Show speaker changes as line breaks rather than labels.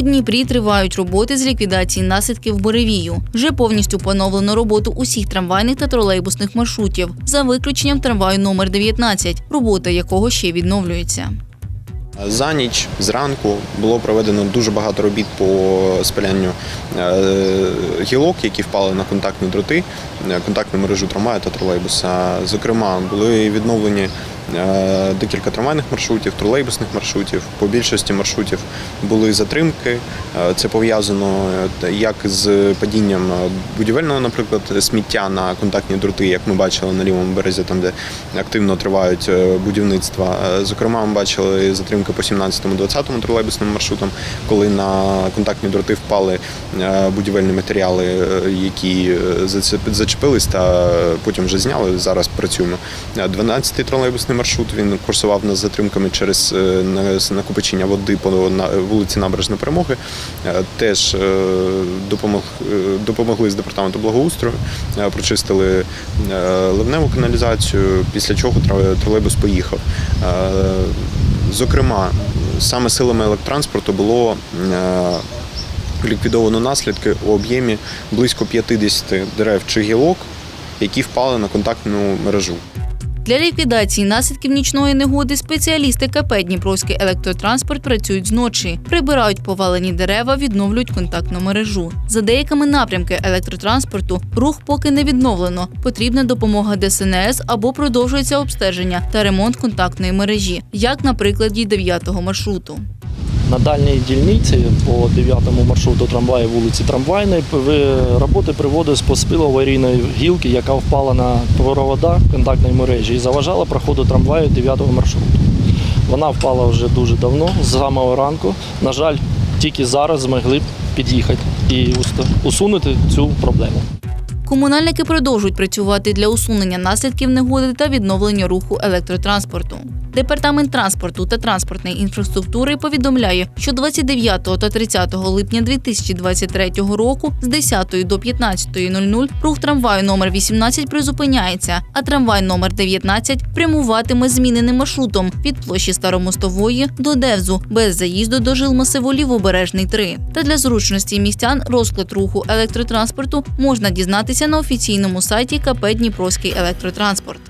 У Дніпрі тривають роботи з ліквідації наслідків буревію. Вже повністю поновлено роботу усіх трамвайних та тролейбусних маршрутів, за виключенням трамваю номер 19, робота якого ще відновлюється.
За ніч зранку було проведено дуже багато робіт по спалянню е, гілок, які впали на контактні дроти, е, контактну мережу трамваю та тролейбуса. Зокрема, були відновлені декілька трамвайних маршрутів, тролейбусних маршрутів. По більшості маршрутів були затримки. Е, Це пов'язано е, як з падінням е, будівельного, наприклад, сміття на контактні дроти, як ми бачили на лівому березі, там де активно тривають е, будівництва. Е, Зокрема, ми бачили затримки по 17-20 тролейбусним маршрутам, коли на контактні дроти впали е, будівельні матеріали, е, які е, зачепились та потім вже зняли. Зараз працюємо. 12-й тролейбусний маршрут він курсував з затримками через е, накопичення води по вулиці Набережна Перемоги. Е, Теж е, допомог, допомогли з департаменту благоустрою, прочистили ливневу каналізацію, після чого тролейбус поїхав. Зокрема, саме силами електротранспорту було ліквідовано наслідки у об'ємі близько 50 дерев чи гілок, які впали на контактну мережу.
Для ліквідації наслідків нічної негоди спеціалісти КП Дніпровський електротранспорт працюють зночі, прибирають повалені дерева, відновлюють контактну мережу. За деякими напрямки електротранспорту рух поки не відновлено. Потрібна допомога ДСНС або продовжується обстеження та ремонт контактної мережі, як на прикладі 9-го маршруту.
На дальній дільниці по 9 маршруту трамваю вулиці Трамвайної роботи приводить по спилу аварійної гілки, яка впала на провода контактної мережі і заважала проходу трамваю 9 маршруту. Вона впала вже дуже давно, з самого ранку. На жаль, тільки зараз змогли під'їхати і усунути цю проблему.
Комунальники продовжують працювати для усунення наслідків негоди та відновлення руху електротранспорту. Департамент транспорту та транспортної інфраструктури повідомляє, що 29 та 30 липня 2023 року з 10 до 15.00 рух трамваю номер 18 призупиняється, а трамвай номер 19 прямуватиме зміненим маршрутом від площі Старомостової до Девзу без заїзду до жилмасиву Лівобережний 3. Та для зручності містян розклад руху електротранспорту можна дізнатися на офіційному сайті КП Дніпровський електротранспорт.